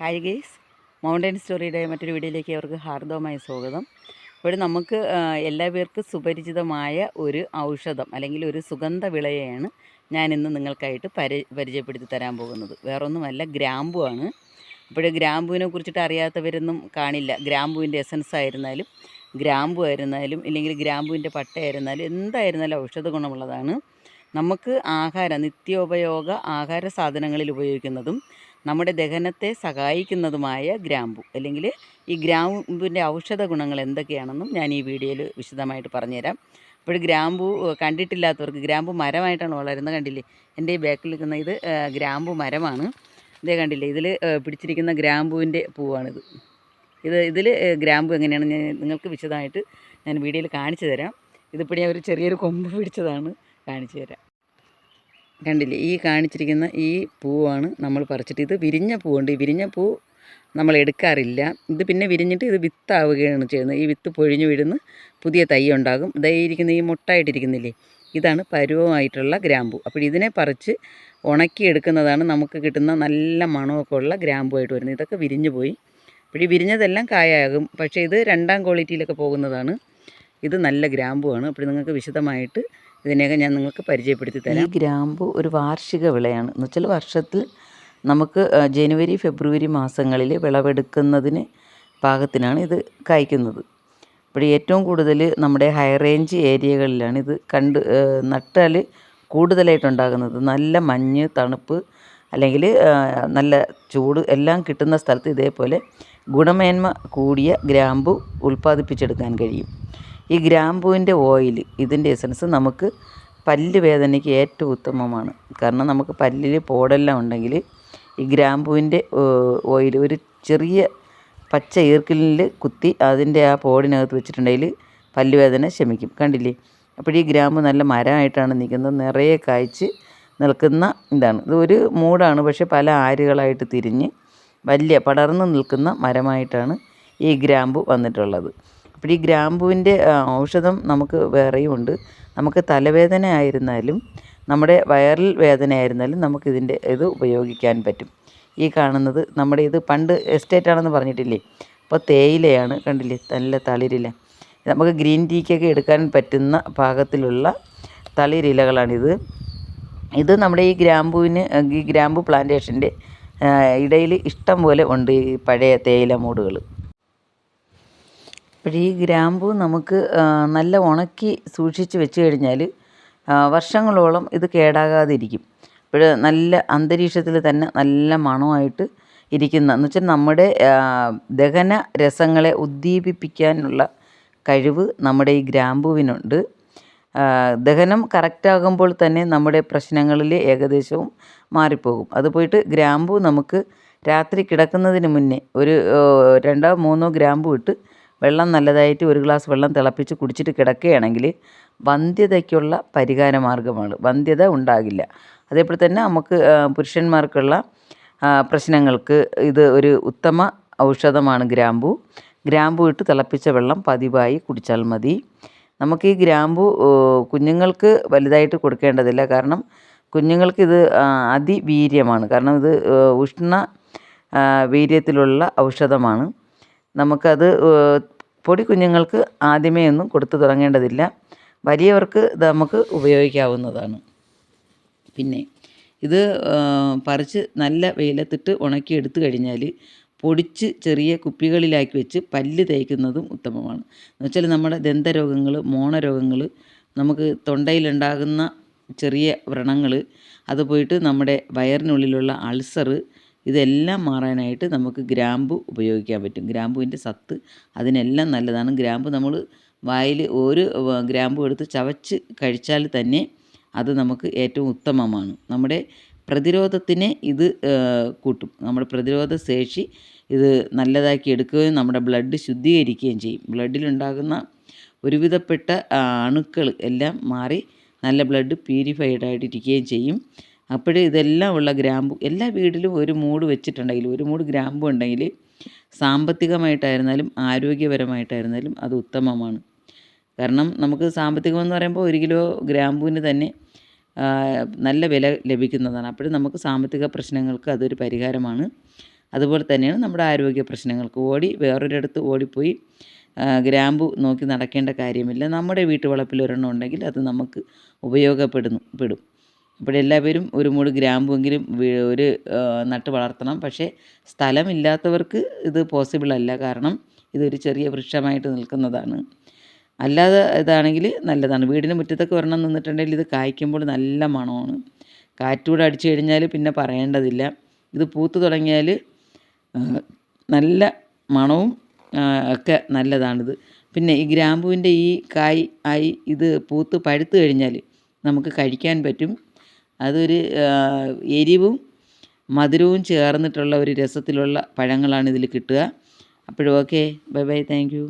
Hi guys mountain സ്റ്റോറിയുടെ മറ്റൊരു വീഡിയോയിലേക്ക് അവർക്ക് ഹാർദവമായ സ്വാഗതം. ഇവിടെ നമുക്ക് എല്ലാ എല്ലാവർക്കും സുപരിചിതമായ ഒരു ഔഷധം അല്ലെങ്കിൽ ഒരു സുഗന്ധ വിളയെയാണ് ഞാൻ ഇന്ന് നിങ്ങൾക്കായിട്ട് പരി പരിചയപ്പെടുത്തി തരാൻ പോകുന്നത്. വേറൊന്നുമല്ല ഗ്രാമ്പു ആണ്. അപ്പോൾ ഗ്രാമ്പുവിനെ കുറിച്ചിട്ട് അറിയാത്തവരൊന്നും കാണില്ല. ഗ്രാമ്പുവിന്റെ എസൻസ് ആയിരുന്നാലും ഗ്രാമ്പു ആയിരുന്നാലും ഇല്ലെങ്കിൽ ഗ്രാമ്പുവിന്റെ പട്ടയായിരുന്നാലും എന്തായിരുന്നാലും ഔഷധ ഗുണമുള്ളതാണ്. നമുക്ക് ആഹാര നിത്യോപയോഗ ആഹാര സാധനങ്ങളിൽ ഉപയോഗിക്കുന്നതും നമ്മുടെ ദഹനത്തെ സഹായിക്കുന്നതുമായ ഗ്രാമ്പു. അല്ലെങ്കിൽ ഈ ഗ്രാമ്പുവിന്റെ ഔഷധ ഗുണങ്ങൾ എന്തൊക്കെയാണെന്നും ഞാൻ ഈ വീഡിയോയിൽ വിശദമായിട്ട് പറഞ്ഞുതരാം. അപ്പോൾ ഗ്രാമ്പു കണ്ടിട്ടില്ലാത്തവർക്ക് ഗ്രാമ്പു മരമായിട്ടാണ് വളരുന്നത് കണ്ടില്ലേ? എന്റെ ഈ ബാക്കിൽ നിൽക്കുന്ന ഇത് ഗ്രാമ്പു മരമാണ്. ഇതേ കണ്ടില്ലേ? ഇതിൽ പിടിച്ചിരിക്കുന്ന ഗ്രാമ്പുവിന്റെ പൂവാണിത്. ഇത് ഇതിൽ ഗ്രാമ്പു എങ്ങനെയാണ് ഞാൻ നിങ്ങൾക്ക് വിശദമായിട്ട് ഞാൻ വീഡിയോയിൽ കാണിച്ചു തരാം. ഇതിപ്പോൾ ഞാൻ ഒരു ചെറിയൊരു കൊമ്പ് പിടിച്ചതാണ് കാണിച്ചു തരാം. കണ്ടില്ലേ? ഈ കാണിച്ചിരിക്കുന്ന ഈ പൂവാണ് നമ്മൾ പറിച്ചിട്ട്. ഇത് വിരിഞ്ഞ പൂവുണ്ട്. ഈ വിരിഞ്ഞ പൂ നമ്മൾ എടുക്കാറില്ല. ഇത് പിന്നെ വിരിഞ്ഞിട്ട് ഇത് വിത്താവുകയാണ് ചെയ്യുന്നത്. ഈ വിത്ത് പൊഴിഞ്ഞു വീഴുന്ന പുതിയ തൈ ഉണ്ടാകും. ഇതായിരിക്കുന്ന ഈ മുട്ടായിട്ടിരിക്കുന്നില്ലേ? ഇതാണ് പരുവമായിട്ടുള്ള ഗ്രാമ്പു. അപ്പോൾ ഇതിനെ പറിച്ച് ഉണക്കിയെടുക്കുന്നതാണ് നമുക്ക് കിട്ടുന്ന നല്ല മണമൊക്കെ ഉള്ള ഗ്രാമ്പുമായിട്ട് വരുന്നത്. ഇതൊക്കെ വിരിഞ്ഞു പോയി. അപ്പോൾ ഈ വിരിഞ്ഞതെല്ലാം കായാകും. പക്ഷേ ഇത് രണ്ടാം ക്വാളിറ്റിയിലൊക്കെ പോകുന്നതാണ്. ഇത് നല്ല ഗ്രാമ്പുവാണ്. അപ്പോൾ നിങ്ങൾക്ക് വിശദമായിട്ട് ഇതിനെയൊക്കെ ഞാൻ നിങ്ങൾക്ക് പരിചയപ്പെടുത്തി തരാം. ഈ ഗ്രാമ്പു ഒരു വാർഷിക വിളയാണ്. എന്ന് വെച്ചാൽ വർഷത്തിൽ നമുക്ക് ജനുവരി ഫെബ്രുവരി മാസങ്ങളിൽ വിളവെടുക്കുന്നതിന് പാകത്തിനാണ് ഇത് കായ്ക്കുന്നത്. അപ്പോൾ ഏറ്റവും കൂടുതൽ നമ്മുടെ ഹൈ റേഞ്ച് ഏരിയകളിലാണ് ഇത് കണ്ട് നട്ടാൽ കൂടുതലായിട്ടുണ്ടാകുന്നത്. നല്ല മഞ്ഞ് തണുപ്പ് അല്ലെങ്കിൽ നല്ല ചൂട് എല്ലാം കിട്ടുന്ന സ്ഥലത്ത് ഇതേപോലെ ഗുണമേന്മ കൂടിയ ഗ്രാമ്പു ഉൽപ്പാദിപ്പിച്ചെടുക്കാൻ കഴിയും. ഈ ഗ്രാമ്പൂവിന്റെ ഓയിൽ ഇതിന്റെ എസൻസ് നമുക്ക് പല്ല് വേദനയ്ക്ക് ഏറ്റവും ഉത്തമമാണ്. കാരണം നമുക്ക് പല്ലിൽ പോടെല്ലാം ഉണ്ടെങ്കിൽ ഈ ഗ്രാമ്പൂവിന്റെ ഓയിൽ ഒരു ചെറിയ പച്ച ഈർക്കിലിൽ കുത്തി അതിന്റെ ആ പോടിനകത്ത് വെച്ചിട്ടുണ്ടെങ്കിൽ പല്ലുവേദന ശമിക്കും. കണ്ടില്ലേ? അപ്പോൾ ഈ ഗ്രാമ്പ് നല്ല മരമായിട്ടാണ് നിൽക്കുന്നത്. നിറയെ കായ്ച്ച് നിൽക്കുന്ന ഇതാണ്. ഇത് ഒരു മൂടാണ് പക്ഷേ പല ആരുകളായിട്ട് തിരിഞ്ഞ് വലിയ പടർന്ന് നിൽക്കുന്ന മരമായിട്ടാണ് ഈ ഗ്രാമ്പ് വന്നിട്ടുള്ളത്. അപ്പോൾ ഈ ഗ്രാമ്പുവിന്റെ ഔഷധം നമുക്ക് വേറെയും ഉണ്ട്. നമുക്ക് തലവേദന ആയിരുന്നാലും നമ്മുടെ വയറിൽ വേദന ആയിരുന്നാലും നമുക്കിതിന്റെ ഇത് ഉപയോഗിക്കാൻ പറ്റും. ഈ കാണുന്നത് നമ്മുടെ ഇത് പണ്ട് എസ്റ്റേറ്റ് ആണെന്ന് പറഞ്ഞിട്ടില്ലേ? അപ്പോൾ തേയിലയാണ് കണ്ടില്ലേ? നല്ല തളിരില. നമുക്ക് ഗ്രീൻ ടീക്കൊക്കെ എടുക്കാൻ പറ്റുന്ന പാകത്തിലുള്ള തളിരിലകളാണിത്. ഇത് നമ്മുടെ ഈ ഗ്രാമ്പുവിന് ഈ ഗ്രാമ്പു പ്ലാന്റേഷന്റെ ഇടയിൽ ഇഷ്ടം പോലെ ഉണ്ട് ഈ പഴയ തേയില മൂടുകൾ. അപ്പോൾ ഈ ഗ്രാമ്പു നമുക്ക് നല്ല ഉണക്കി സൂക്ഷിച്ച് വെച്ച് കഴിഞ്ഞാൽ വർഷങ്ങളോളം ഇത് കേടാകാതിരിക്കും. അപ്പോൾ നല്ല അന്തരീക്ഷത്തിൽ തന്നെ നല്ല മണമായിട്ട് ഇരിക്കുന്ന എന്ന് വെച്ചാൽ നമ്മുടെ ദഹന രസങ്ങളെ ഉദ്ദീപിപ്പിക്കാനുള്ള കഴിവ് നമ്മുടെ ഈ ഗ്രാമ്പുവിനുണ്ട്. ദഹനം കറക്റ്റാകുമ്പോൾ തന്നെ നമ്മുടെ പ്രശ്നങ്ങളിൽ ഏകദേശവും മാറിപ്പോകും. അത് പോയിട്ട് ഗ്രാമ്പു നമുക്ക് രാത്രി കിടക്കുന്നതിന് മുന്നേ ഒരു രണ്ടോ മൂന്നോ ഗ്രാമ്പു ഇട്ട് വെള്ളം നല്ലതായിട്ട് ഒരു ഗ്ലാസ് വെള്ളം തിളപ്പിച്ച് കുടിച്ചിട്ട് കിടക്കുകയാണെങ്കിൽ വന്ധ്യതയ്ക്കുള്ള പരിഹാര മാർഗമാണ് വന്ധ്യത ഉണ്ടാകില്ല. അതേപോലെ തന്നെ നമുക്ക് പുരുഷന്മാർക്കുള്ള പ്രശ്നങ്ങൾക്ക് ഇത് ഒരു ഉത്തമ ഔഷധമാണ് ഗ്രാമ്പു. ഗ്രാമ്പു ഇട്ട് തിളപ്പിച്ച വെള്ളം പതിവായി കുടിച്ചാൽ മതി. നമുക്ക് ഈ ഗ്രാമ്പു കുഞ്ഞുങ്ങൾക്ക് വലുതായിട്ട് കൊടുക്കേണ്ടതില്ല. കാരണം കുഞ്ഞുങ്ങൾക്ക് ഇത് അതിവീര്യമാണ്. കാരണം ഇത് ഉഷ്ണ വീര്യത്തിലുള്ള ഔഷധമാണ്. നമുക്കത് പൊടി കുഞ്ഞുങ്ങൾക്ക് ആദ്യമേ ഒന്നും കൊടുത്തു തുടങ്ങേണ്ടതില്ല. വലിയവർക്ക് ഇത് നമുക്ക് ഉപയോഗിക്കാവുന്നതാണ്. പിന്നെ ഇത് പറിച്ച് നല്ല വെയിലത്തിട്ട് ഉണക്കി എടുത്തു കഴിഞ്ഞാൽ പൊടിച്ച് ചെറിയ കുപ്പികളിലാക്കി വെച്ച് പല്ല് തേക്കുന്നതും ഉത്തമമാണ്. എന്ന് വെച്ചാൽ നമ്മുടെ ദന്തരോഗങ്ങൾ മോണരോഗങ്ങൾ നമുക്ക് തൊണ്ടയിലുണ്ടാകുന്ന ചെറിയ വ്രണങ്ങൾ അത് പോയിട്ട് നമ്മുടെ വയറിനുള്ളിലുള്ള അൾസർ ഇതെല്ലാം മാറാനായിട്ട് നമുക്ക് ഗ്രാമ്പു ഉപയോഗിക്കാൻ പറ്റും. ഗ്രാമ്പുവിന്റെ സത്ത് അതിനെല്ലാം നല്ലതാണ്. ഗ്രാമ്പു നമ്മൾ വായിൽ ഒരു ഗ്രാമ്പു എടുത്ത് ചവച്ച് കഴിച്ചാൽ തന്നെ അത് നമുക്ക് ഏറ്റവും ഉത്തമമാണ്. നമ്മുടെ പ്രതിരോധത്തിനെ ഇത് കൂട്ടും. നമ്മുടെ പ്രതിരോധ ശേഷി ഇത് നല്ലതാക്കി എടുക്കുകയും നമ്മുടെ ബ്ലഡ് ശുദ്ധീകരിക്കുകയും ചെയ്യും. ബ്ലഡിലുണ്ടാകുന്ന ഒരുവിധപ്പെട്ട അണുക്കൾ എല്ലാം മാറി നല്ല ബ്ലഡ് പ്യൂരിഫൈഡ് ആയിട്ടിരിക്കുകയും ചെയ്യും. അപ്പോൾ ഇതെല്ലാം ഉള്ള ഗ്രാമ്പു എല്ലാ വീട്ടിലും ഒരു മൂട് വെച്ചിട്ടുണ്ടെങ്കിൽ ഒരു മൂട് ഗ്രാമ്പു ഉണ്ടെങ്കിൽ സാമ്പത്തികമായിട്ടായിരുന്നാലും ആരോഗ്യപരമായിട്ടായിരുന്നാലും അത് ഉത്തമമാണ്. കാരണം നമുക്ക് സാമ്പത്തികമെന്ന് പറയുമ്പോൾ ഒരു കിലോ ഗ്രാമ്പൂവിന് തന്നെ നല്ല വില ലഭിക്കുന്നതാണ്. അപ്പോൾ നമുക്ക് സാമ്പത്തിക പ്രശ്നങ്ങൾക്ക് അതൊരു പരിഹാരമാണ്. അതുപോലെ തന്നെയാണ് നമ്മുടെ ആരോഗ്യ പ്രശ്നങ്ങൾക്ക്. ഓടി വേറൊരിടത്ത് ഓടിപ്പോയി ഗ്രാമ്പു നോക്കി നടക്കേണ്ട കാര്യമില്ല. നമ്മുടെ വീട്ടുവളപ്പിൽ ഒരെണ്ണം ഉണ്ടെങ്കിൽ അത് നമുക്ക് ഉപയോഗപ്പെടുന്നു പെടും. അപ്പോൾ എല്ലാവരും ഒരു മൂട് ഗ്രാമ്പുവെങ്കിലും ഒരു നട്ട് വളർത്തണം. പക്ഷേ സ്ഥലമില്ലാത്തവർക്ക് ഇത് പോസിബിൾ അല്ല കാരണം ഇതൊരു ചെറിയ വൃക്ഷമായിട്ട് നിൽക്കുന്നതാണ്. അല്ലാതെ ഇതാണെങ്കിൽ നല്ലതാണ്. വീടിന് മുറ്റത്തൊക്കെ ഒരെണ്ണം നിന്നിട്ടുണ്ടെങ്കിൽ ഇത് കായ്ക്കുമ്പോൾ നല്ല മണമാണ്. കാറ്റൂടെ അടിച്ചു കഴിഞ്ഞാൽ പിന്നെ പറയേണ്ടതില്ല. ഇത് പൂത്തു തുടങ്ങിയാൽ നല്ല മണവും ഒക്കെ നല്ലതാണിത്. പിന്നെ ഈ ഗ്രാമ്പൂവിന്റെ ഈ കായ് ആയി ഇത് പൂത്ത് പഴുത്തു കഴിഞ്ഞാൽ നമുക്ക് കഴിക്കാൻ പറ്റും. അതൊരു എരിവും മധുരവും ചേർന്നിട്ടുള്ള ഒരു രസത്തിലുള്ള പഴങ്ങളാണ് ഇതിൽ കിട്ടുക. അപ്പോഴും okay bye bye thank you